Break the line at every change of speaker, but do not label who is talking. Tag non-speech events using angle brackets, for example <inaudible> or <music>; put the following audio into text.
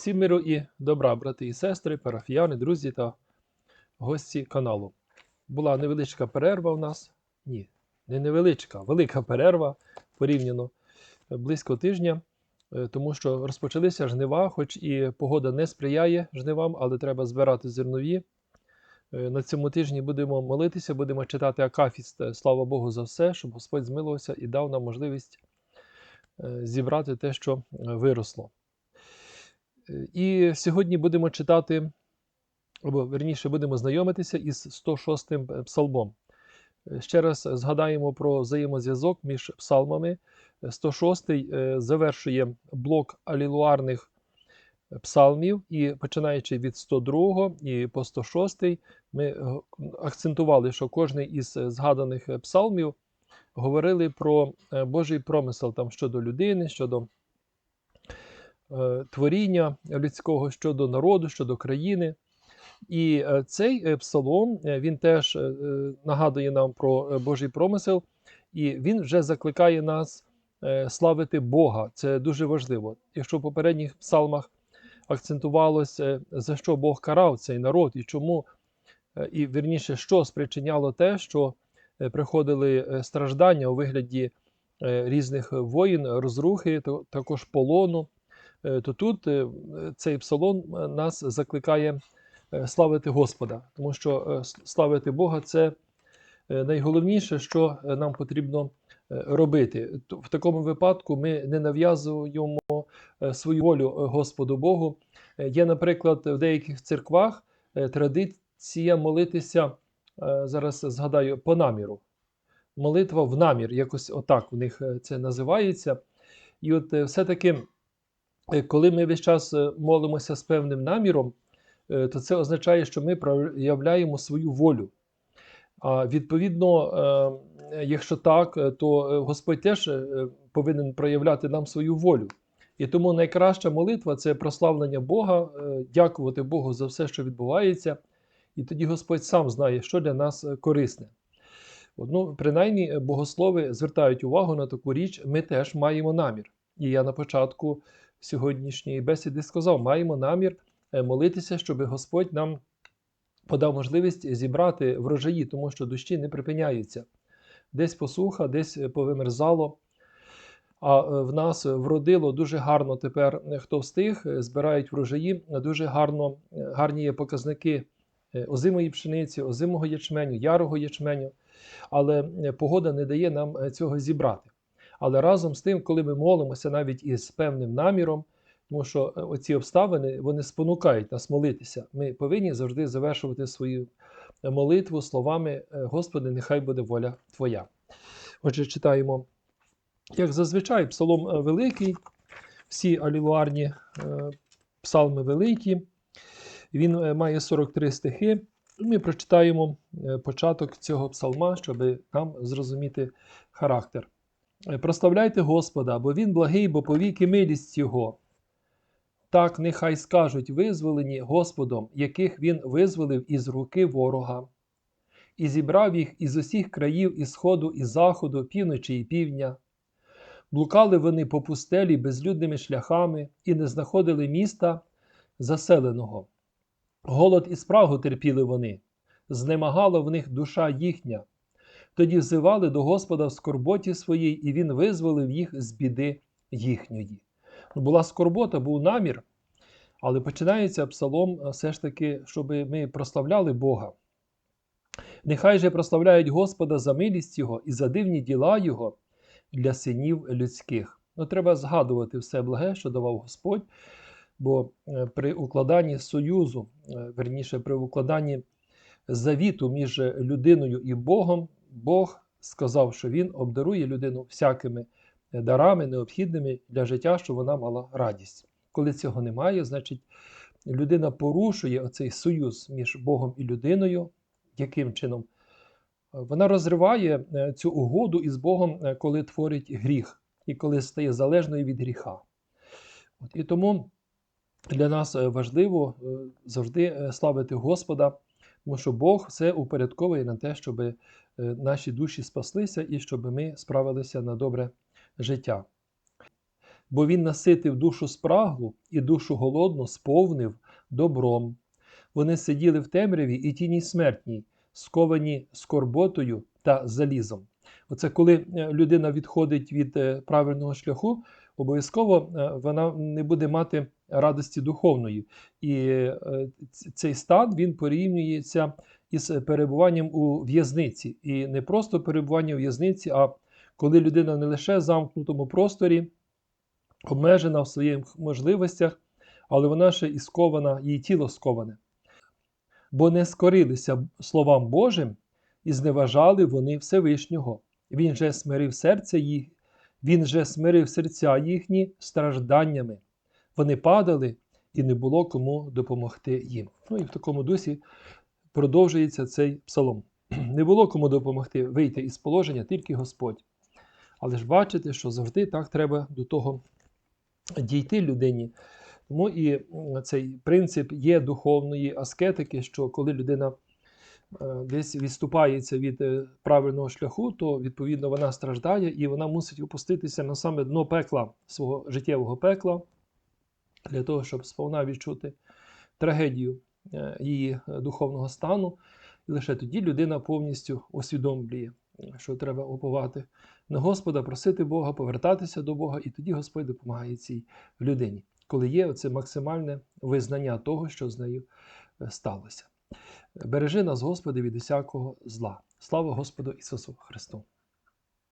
Всім миру і добра, брати і сестри, парафіяни, друзі та гості каналу. Була невеличка перерва у нас. Ні, не невеличка, велика перерва порівняно близько тижня, е, тому що розпочалися жнива, хоч і погода не сприяє жнивам, але треба збирати зернові. Е, На цьому тижні будемо молитися, будемо читати Акафіст. Е, Слава Богу за все, щоб Господь змилувався і дав нам можливість зібрати те, що виросло. Е, І сьогодні будемо читати, або верніше будемо знайомитися із 106 м псалмом. Е, Ще раз згадаємо про взаємозв'язок між псалмами. Е, 106 е, завершує блок алілуарних псалмів, і починаючи від 102 і по 106 ми е, акцентували, що кожний із е, згаданих е, псалмів говорили про е, Божий промисел там щодо людини, щодо е, творіння людського щодо народу, щодо країни. І е, цей е, псалом е, він теж е, е, нагадує нам про е, Божий промисел, і він вже закликає нас е, славити Бога. Це дуже важливо. Якщо в попередніх псалмах акцентувалося, за що Бог карав цей народ і чому, е, і вірніше, що спричиняло те, що е, приходили е, страждання у вигляді е, різних воїн, розрухи, також полону, е, то тут е, цей псалом е, нас закликає е, славити Господа, тому що е, славити Бога це е, найголовніше, що е, нам потрібно е, робити. В такому випадку ми не нав'язуємо е, свою волю е, Господу Богу. Е, Є, наприклад, в деяких церквах е, традиція молитися, е, зараз згадаю, по наміру. Молитва в намір, якось отак у них е, це називається. І от е, все-таки, е, коли ми весь час е, молимося з певним наміром, е, то це означає, що ми проявляємо свою волю. А відповідно, е, якщо так, е, то е, Господь теж е, повинен проявляти нам свою волю. І тому найкраща молитва це прославлення Бога, е, дякувати Богу за все, що відбувається. І тоді Господь сам знає, що для нас е, корисне. Ну, принаймні, е, богослови звертають увагу на таку річ, ми теж маємо намір. І я на початку сьогоднішньої бесіди сказав: маємо намір е, молитися, щоб Господь нам подав можливість зібрати врожаї, тому що дощі не припиняються. Десь посуха, десь е, повимерзало. А е, в нас вродило дуже гарно тепер, хто встиг, збирають врожаї. Дуже гарно, гарні є показники озимої пшениці, озимого ячменю, ярого ячменю. Але погода не дає нам цього зібрати. Але разом з тим, коли ми молимося навіть із певним наміром, тому що е, оці обставини вони спонукають нас молитися. Ми повинні завжди завершувати свою е, молитву словами е, Господи, нехай буде воля Твоя. Отже, читаємо, як зазвичай, псалом великий, всі алілуарні псалми великі. Він має 43 стихи. Ми прочитаємо початок цього псалма, щоб нам зрозуміти характер. Е, Прославляйте Господа, бо Він благий, бо повіки милість Його. Так нехай скажуть визволені Господом, яких Він визволив із руки ворога, і зібрав їх із усіх країв і сходу, і заходу, півночі і півдня. Блукали вони по пустелі безлюдними шляхами і не знаходили міста заселеного. Голод і спрагу терпіли вони, знемагала в них душа їхня. Тоді взивали до Господа в скорботі своїй, і Він визволив їх з біди їхньої. Ну, Була скорбота, був намір, але починається псалом е, все ж таки, щоб ми прославляли Бога. Нехай же прославляють Господа за милість Його і за дивні діла Його для синів людських. Ну, треба згадувати все благе, що давав Господь, бо е, при укладанні союзу, е, верніше, при укладанні завіту між людиною і Богом, Бог сказав, що Він обдарує людину всякими дарами, необхідними для життя, щоб вона мала радість. Коли цього немає, значить людина порушує оцей союз між Богом і людиною. Яким чином? Вона розриває е, цю угоду із Богом, е, коли творить гріх і коли стає залежною від гріха. От, і тому для нас е, важливо е, завжди е, славити Господа, тому що Бог все упорядковує на те, щоб е, наші душі спаслися і щоб ми справилися на добре життя. бо Він наситив душу спраглу і душу голодну сповнив добром. Вони сиділи в темряві і тіні смертній, сковані скорботою та залізом. Оце коли е, людина відходить від е, правильного шляху, обов'язково е, вона не буде мати радості духовної. І е, цей стан він порівнюється із перебуванням у в'язниці. І не просто перебування у в'язниці, а коли людина не лише в замкнутому просторі, обмежена в своїх можливостях, але вона ще і скована, її тіло сковане. Бо не скорилися словам Божим і зневажали вони Всевишнього. Він же смирив серце їх, він же смирив серця їхні стражданнями. Вони падали, і не було кому допомогти їм. Ну і в такому дусі продовжується цей псалом. <clears throat> Не було кому допомогти вийти із положення, тільки Господь. Але ж бачите, що завжди так треба до того дійти людині. Тому і цей принцип є духовної аскетики, що коли людина е, десь відступається від е, правильного шляху, то відповідно вона страждає і вона мусить опуститися на саме дно пекла свого життєвого пекла для того, щоб сповна відчути трагедію її е, духовного стану. І лише тоді людина повністю усвідомлює, що треба уповати на Господа, просити Бога, повертатися до Бога, і тоді Господь допомагає цій людині, коли є оце максимальне визнання того, що з нею е, сталося. Бережи нас, Господи, від усякого зла. Слава Господу Ісусу Христу!